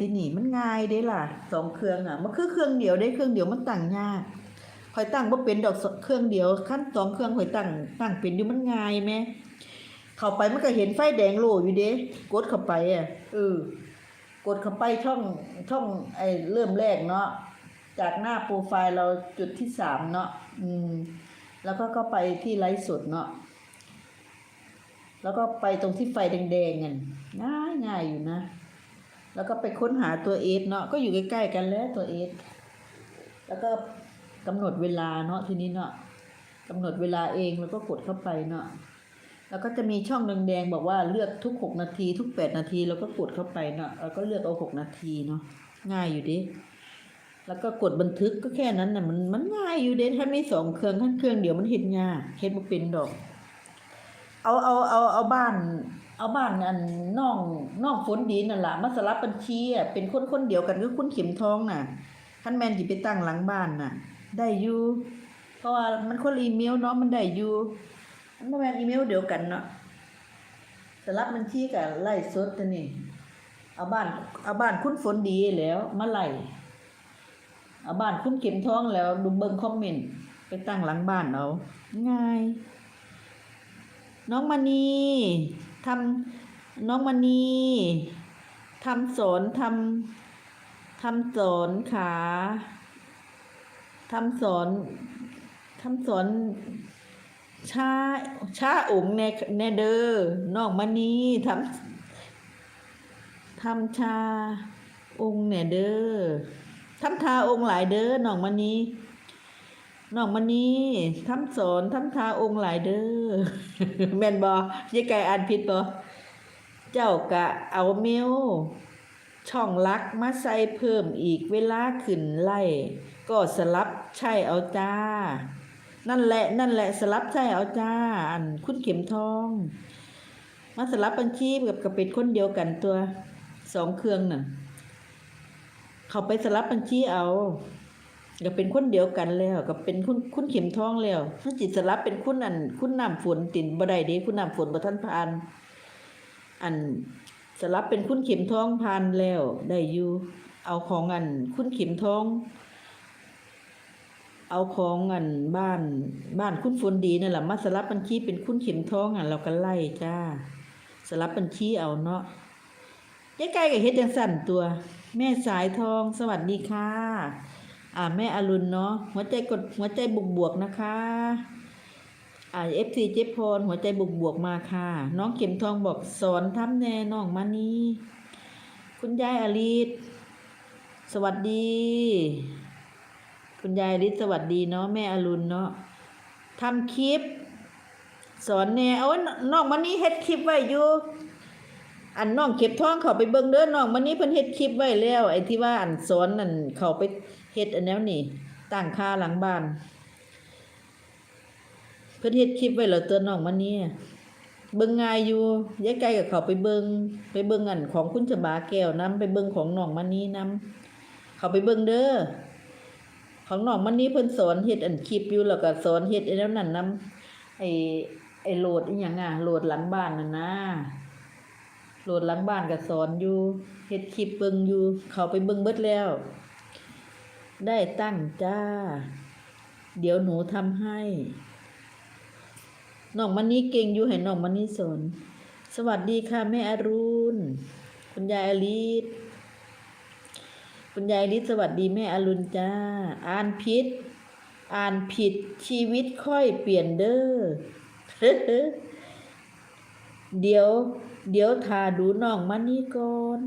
ที่นี่มันง่ายเด้ล่ะสองเครื่องอะมันคือเครื่องเดียวได้เครื่องเดียวมันตั้งยากข่อยตั้งบ่เป็นดอกเครื่องเดียวขั้นสองเครื่องข่อยตั้งตั้งเป็นอยู่มันง่ายแหมเข้าไปมันก็เห็นไฟแดงโลอยู่เด้กดเข้าไปอะเออกดเข้าไปช่องช่องไอ้เริ่มแรกเนาะจากหน้าโปรไฟล์เราจุดที่สามเนาะอืมแล้วก็ก็ไปที่ไลฟ์สดเนาะแล้วก็ไปตรงที่ไฟแดงๆกันง่ายง่ายอยู่นะ แล้วก็ไปค้นหาตัวเอสเนาะก็อยู่ใกล้ๆกันแล้วตัวเอสแล้วก็กำหนดเวลาเนาะทีนี้เนาะกำหนดเวลาเองแล้วก็กดเข้าไปเนาะแล้วก็จะมีช่องแดงๆบอกว่าเลือกทุกหกนาที ทุกแปดนาที แล้วก็กดเข้าไปเนาะแล้วก็เลือกเอาหกนาทีเนาะง่ายอยู่ดิแล้วก็กดบันทึกก็แค่นั้นน่ะมันมันง่ายอยู่เด้ถ้าไม่สองเครื่องขั้นเครื่องเดี๋ยวมันเห็นยากเฮ็ดบ่เป็นดอก เอาเอาเอาเอาบ้าน เอาบ้านอันน้องน้องฝนดีนั่นล่ะมาสลับบัญชีอะเป็นคนคนเดียวกันกับคุณเข็มทองน่ะคันแม่นสิไปตั้งหลังบ้านน่ะ ได้อยู่เพราะว่ามันคนอีเมลเนาะมันได้อยู่มันแม่นอีเมลเดียวกันเนาะสลับบัญชีกับไล่สดนี้เอาบ้านเอาบ้านคุณฝนดีแล้วมาไล่เอาบ้านคุณเข็มทองแล้วดูเบิ่งคอมเมนต์ไปตั้งหลังบ้านเอาง่าย น้องมณี ทำน้องมณีทำสนทำทำสนขาทำสนทำสนชาชาองค์แน่แน่เด้อน้องมณีทำทำชาองค์แน่เด้อทำทาองค์หลายเด้อน้องมณี น้องมณีทำสอนทำทาองค์หลายเด้อแม่นบ่ยายไก่อ่านผิดบ่เจ้ากะเอาเมลช่องลักมาใส่เพิ่มอีกเวลาขึ้นไล่ ก็สลับใช่เอาจ้า นั่นแหละนั่นแหละสลับใช่เอาจ้า อันคุณเข็มทอง มาสลับบัญชีกับกับเป็นคนเดียวกันตัวสองเครื่องน่ะ เขาไปสลับบัญชีเอา ก็เป็นคนเดียวกันแล้ว ก็เป็นคุณคุณเข็มทองแล้วถ้าจิตสลับเป็นคุณอัน คุณน้ำฝนตินบ่ได้เด้คุณน้ำฝนบ่ทันผ่าน อันสลับเป็นคุณเข็มทองผ่านแล้วได้อยู่เอาของอัน คุณเข็มทอง เอาของอันบ้านบ้านคุณฝนดีนั่นแหละมาสลับบัญชีเป็นคุณเข็มทองอะเราก็ไล่จ้า สลับบัญชีเอาเนาะยายไก่ก็เฮ็ดจังสั่นตัว แม่สายทองสวัสดีค่ะ อ่าแม่อรุณเนาะหัวใจกดหัวใจบวกบวกนะคะอ่าเอฟซีเจพรหัวใจบวกบวกมาค่ะ น้องเข็มทองบอกสอนทำแน่น้องมานี่คุณยายอลิศสวัสดี คุณยายอลิศสวัสดีเนาะแม่อรุณเนาะทำคลิป สอนแน่เอาไว้น้องมานี่เฮ็ดคลิปไว้อยู่ อันน้องเก็บท้องเขาไปเบิ่งเด้อน้องมันนี้เพิ่นเฮ็ดคลิปไว้แล้ว ไอ้ที่ว่าอันสอนนั่นเขาไปเฮ็ดอันแนวนี่ตั้งค่าหลังบ้าน เพิ่นเฮ็ดคลิปไว้แล้วตัวน้องมันนี้เบิ่งง่ายอยู่ยายไก่กับเขาไปเบิ่งไปเบิ่งอันของคุณฉบาแก้วนํไปเบิ่งของน้องมันนี้นํเขาไปเบิ่งเด้อของน้องมันนี้เพิ่นสอนเฮ็ดอันคลิปอยู่แล้วก็สอนเฮ็ดไอ้แล้วนั่นนํไอ้ไอ้โหลดอีหยังอะโหลดหลังบ้านนั่นนะ โหลดหลังบ้านก็สอนอยู่เฮ็ดคลิปเบิ่งอยู่ เขาไปเบิ่งเบิดแล้ว ได้ตั้งจ้า เดี๋ยวหนูทำให้น้องมันนี้เก่งอยู่ให้น้องมันนี้สอนสวัสดีค่ะแม่อรุณคุณยายอลิศคุณยายอลิศสวัสดีแม่อรุณจ้า อ่านผิดอ่านผิดชีวิตค่อยเปลี่ยนเด้อ เดี๋ยว เดี๋ยวทาดูน้องมานี่ก่อน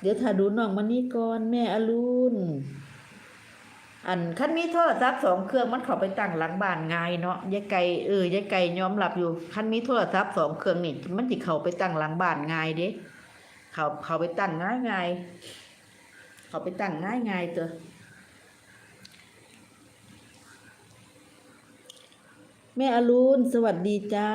เดี๋ยวทาดูน้องมานี่ก่อน แม่อรุณอันคันมีโทรศัพท์สองเครื่องมันเข้าไปตั้งหลังบ้านง่ายเนาะยายไก่เออยายไก่ยอมรับอยู่คันมีโทรศัพท์สองเครื่องนี่มันสิเข้าไปตั้งหลังบ้านง่ายเด้เขาเขาไปตั้งง่ายง่ายเขาไปตั้งง่ายง่ายตัว ม่อรุณสวัสดีจ้า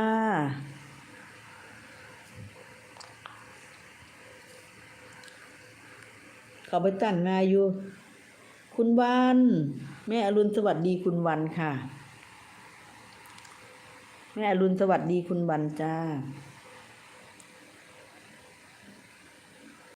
เขาไปตั้งนานอยู่ คุณวัน แม่อรุณสวัสดีคุณวันค่ะ แม่อรุณสวัสดีคุณวันจ้า